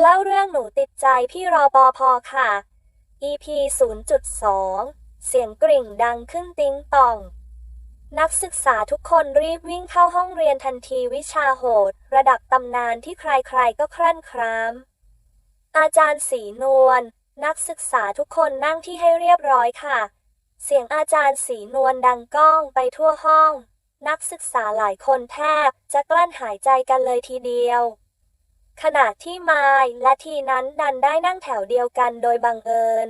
เล่าเรื่องหนูติดใจพี่รอปอพอค่ะ EP 0.2 เสียงกริ่งดังขึ้นติ้งตอง นักศึกษาทุกคนรีบวิ่งเข้าห้องเรียนทันทีวิชาโหด ระดับตำนานที่ใครๆก็ครั่นคราม อาจารย์สีนวลนักศึกษาทุกคนนั่งที่ให้เรียบร้อยค่ะ เสียงอาจารย์สีนวลดังก้องไปทั่วห้อง นักศึกษาหลายคนแทบจะกลั้นหายใจกันเลยทีเดียว ขณะที่มายและทีนั้นดันได้นั่งแถวเดียวกันโดยบังเอิญ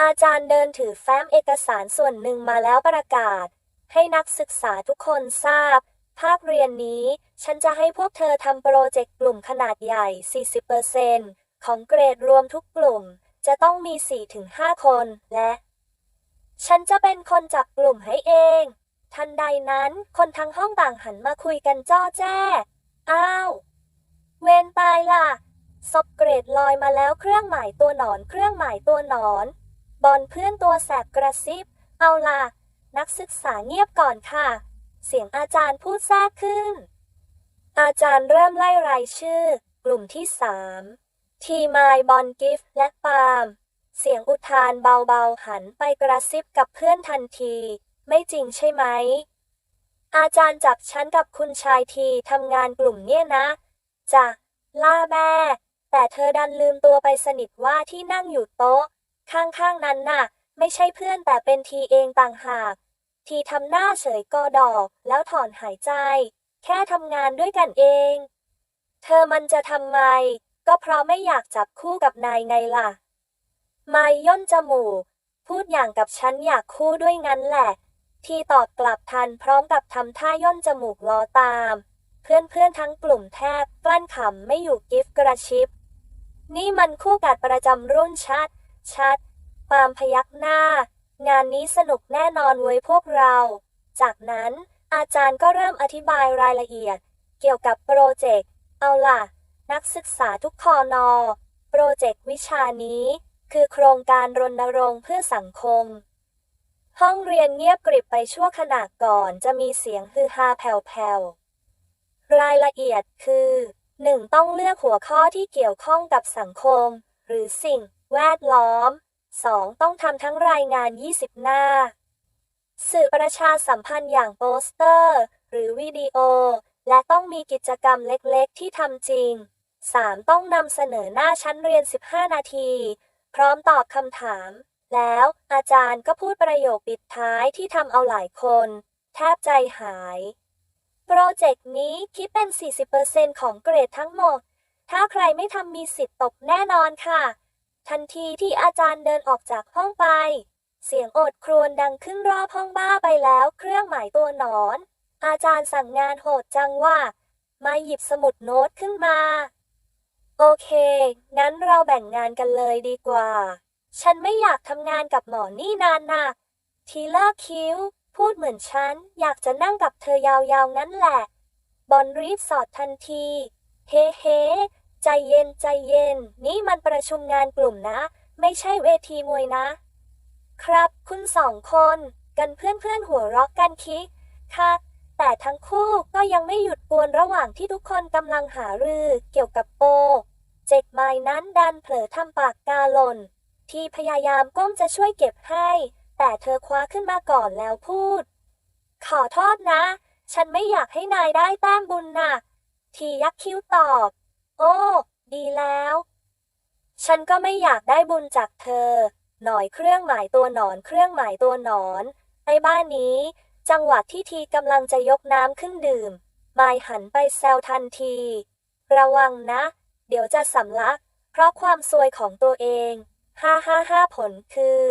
อาจารย์เดินถือแฟ้มเอกสารส่วนหนึ่งมาแล้วประกาศ ให้นักศึกษาทุกคนทราบ ภาคเรียนนี้ ฉันจะให้พวกเธอทำโปรเจกต์กลุ่มขนาดใหญ่ 40%ของเกรดรวมทุกกลุ่ม จะต้องมี 4-5 คน และ ฉันจะเป็นคนจับกลุ่มให้เอง ทันใดนั้น คนทั้งห้องต่างหันมาคุยกันจ้อแจ้ อ้าว เวนตายล่ะศพเกรดลอยมาแล้วเครื่องหมายตัวหนอนเครื่องหมายตัวหนอน บอลเพื่อนตัวแสบกระซิบ เอาล่ะ นักศึกษาเงียบก่อนค่ะ เสียงอาจารย์พูดแทรกขึ้น อาจารย์เริ่มไล่รายชื่อ กลุ่มที่สามทีมายบอลกิฟต์และปาล์มเสียงอุทานเบาๆหันไปกระซิบกับเพื่อนทันที ไม่จริงใช่ไหม อาจารย์จับฉันกับคุณชายทีทำงานกลุ่มเนี่ยนะ จะล่าแม่ แต่เธอดันลืมตัวไปสนิทว่าที่นั่งอยู่โต๊ะ ข้างๆนั้นน่ะ ไม่ใช่เพื่อนแต่เป็นทีเองต่างหาก ทีทำหน้าเฉยกอดอกแล้วถอนหายใจ แค่ทำงานด้วยกันเอง เธอมันจะทำไม ก็เพราะไม่อยากจับคู่กับนายไงล่ะไม่ย่นจมูกพูดอย่างกับฉันอยากคู่ด้วยงั้นแหละ ทีตอบกลับทันพร้อมกับทำท่าย่นจมูกล้อตาม เพื่อนๆทั้งกลุ่มแทบกลั้นขำไม่อยู่กิฟกระชิบ นี่มันคู่กัดประจำรุ่นชัด ชัด ปามพยักหน้า งานนี้สนุกแน่นอนเว้ยพวกเรา จากนั้นอาจารย์ก็เริ่มอธิบายรายละเอียด เกี่ยวกับโปรเจกต์ เอาล่ะ นักศึกษาทุกคอนอโปรเจกต์วิชานี้ คือโครงการรณรงค์เพื่อสังคม ห้องเรียนเงียบกริบไปชั่วขณะก่อนจะมีเสียงฮือฮาแผ่วๆ รายละเอียดคือ 1. ต้องเลือกหัวข้อที่เกี่ยวข้องกับสังคม หรือสิ่งแวดล้อม 2. ต้องทำทั้งรายงาน 20 หน้า สื่อประชาสัมพันธ์อย่างโปสเตอร์ หรือวิดีโอ และต้องมีกิจกรรมเล็กๆ ที่ทำจริง 3. ต้องนำเสนอหน้าชั้นเรียน 15 นาที พร้อมตอบคำถาม แล้วอาจารย์ก็พูดประโยคปิดท้ายที่ทำเอาหลายคน แทบใจหาย โปรเจกต์นี้คิดเป็น 40%ของเกรดทั้งหมด ถ้าใครไม่ทำมีสิทธิ์ตกแน่นอนค่ะ ทันทีที่อาจารย์เดินออกจากห้องไป เสียงโอดครวญดังขึ้นรอบห้องบ้าไปแล้วเครื่องหมายตัวหนอน อาจารย์สั่งงานโหดจังว่า มาหยิบสมุดโน้ตขึ้นมา โอเค งั้นเราแบ่งงานกันเลยดีกว่า ฉันไม่อยากทำงานกับหมอนี่นานนะทีเลอร์คิ้ว พูดเหมือนฉัน อยากจะนั่งกับเธอยาวๆงั้นแหละ บอลรีบสอดทันที เฮ้เฮ้ใจเย็นใจเย็น นี่มันประชุมงานกลุ่มนะ ไม่ใช่เวทีมวยนะ ครับ คุณสองคน กันเพื่อนๆหัวเรักกันคิกค่ะแต่ทั้งคู่ก็ยังไม่หยุดกวนระหว่างที่ทุกคนกำลังหารือเกี่ยวกับโป เจกไม้นั้นดันเผลอทำปากกาหล่น ที่พยายามก้มจะช่วยเก็บให้ แต่เธอคว้าขึ้นมาก่อนแล้วพูด ขอโทษนะ ฉันไม่อยากให้นายได้แต้มบุญนะ่ะ ทียักคิ้วตอบ โอ้ ดีแล้ว ฉันก็ไม่อยากได้บุญจากเธอ หน่อยเครื่องหมายตัวหนอนเครื่องหมายตัวหนอนไอ้บ้านนี้ จังหวะที่ทีกำลังจะยกน้ำขึ้นดื่มมายหันไปแซวทันที ระวังนะ เดี๋ยวจะสำลัก เพราะความซวยของตัวเองห้าห้าห้าผลคือ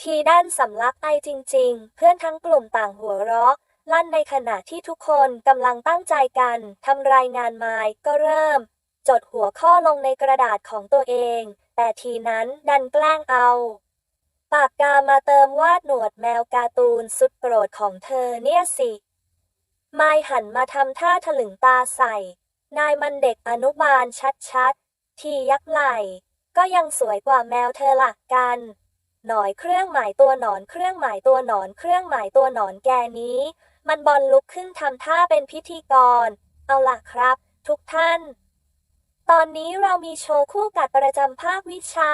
ทีด้านสำลักไอจริง ๆ เพื่อนทั้งกลุ่มต่างหัวเราะลั่นในขณะที่ทุกคนกำลังตั้งใจกันทำรายงานไม้ก็เริ่ม จดหัวข้อลงในกระดาษของตัวเอง แต่ทีนั้นดันแกล้งเอา ปากกามาเติมวาดหนวดแมวการ์ตูนสุดโปรดของเธอเนี่ยสิไมายหันมาทำท่าถลึงตาใส่ นายมันเด็กอนุบาลชัดๆ ทียักไหล่ ก็ยังสวยกว่าแมวเธอหลักกัน หนอยเครื่องหมายตัวหนอน เครื่องหมายตัวหนอน เครื่องหมายตัวหนอนแกนี้ มันบอลลุกขึ้นทำท่าเป็นพิธีกร เอาล่ะครับ ทุกท่าน ตอนนี้เรามีโชว์คู่กัดประจำภาควิชา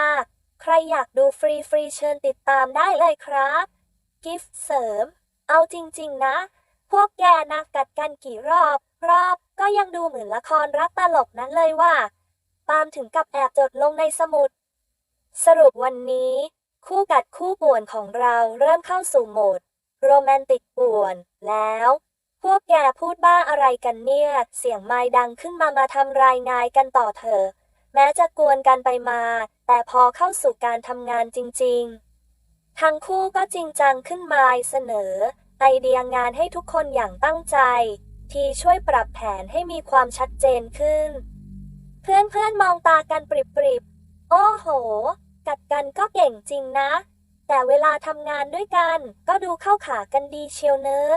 ใครอยากดูฟรีฟรีเชิญติดตามได้เลยครับ กิฟต์เสริม เอาจริง ๆ นะ พวกแกนะกัดกันกี่รอบ รอบก็ยังดูเหมือนละครรักตลกนั้นเลยว่า ปาล์มถึงกับแอบจดลงในสมุด สรุปวันนี้ คู่กัดคู่ป่วนของเราเริ่มเข้าสู่โหมด โรแมนติกป่วน แล้ว พวกแกพูดบ้าอะไรกันเนี่ย เสียงไม้ดังขึ้นมามาทำรายงานกันต่อเถอะแม้จะกวนกันไปมา แต่พอเข้าสู่การทำงานจริง ๆ ทั้งคู่ก็จริงจังขึ้นมาเสนอ ไอเดียงานให้ทุกคนอย่างตั้งใจ ที่ช่วยปรับแผนให้มีความชัดเจนขึ้น เพื่อนๆมองตากันปริบๆ โอ้โห กัดกันก็เก่งจริงนะ แต่เวลาทำงานด้วยกัน ก็ดูเข้าขากันดีเชียวเนอะ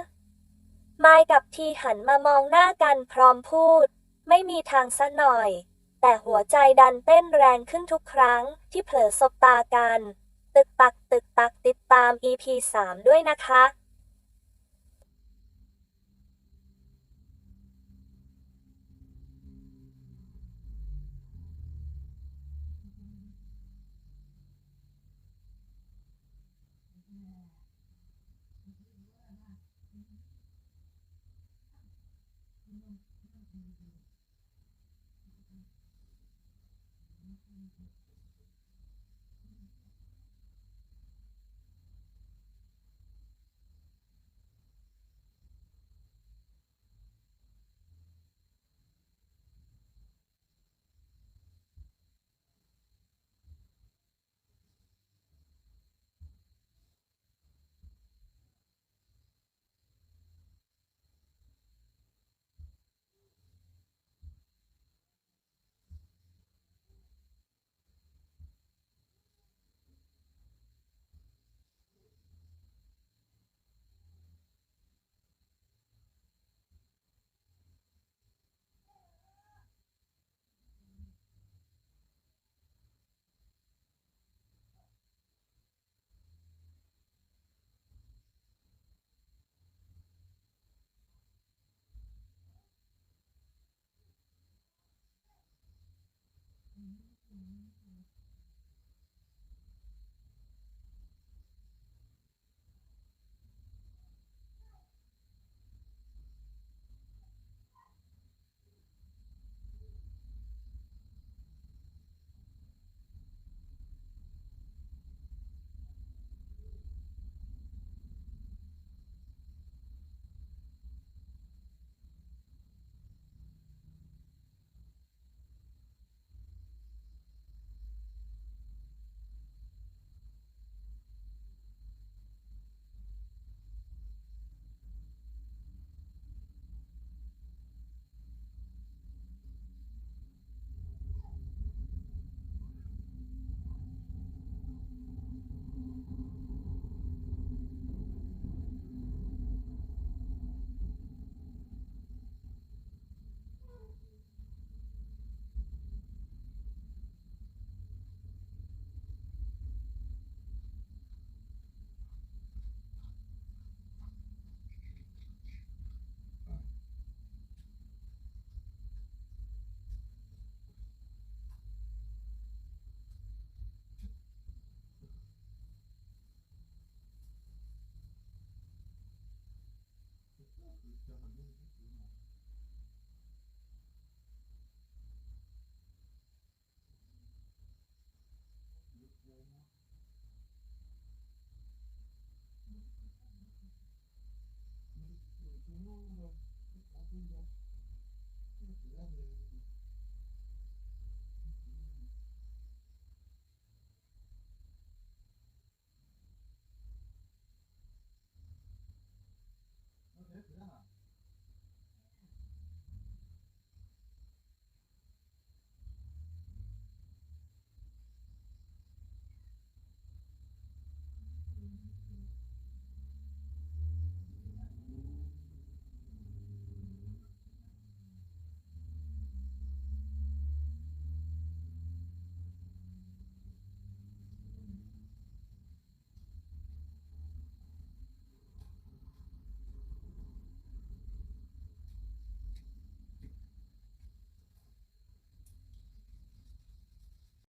ไมายกับทีหันมามองหน้ากันพร้อมพูด ไม่มีทางซะหน่อย แต่หัวใจดันเต้นแรงขึ้นทุกครั้งที่เผลอสบตากัน ตึกตักตึกตักติดตาม EP 3 ด้วยนะคะ Thank mm -hmm. you. อืม 되잖아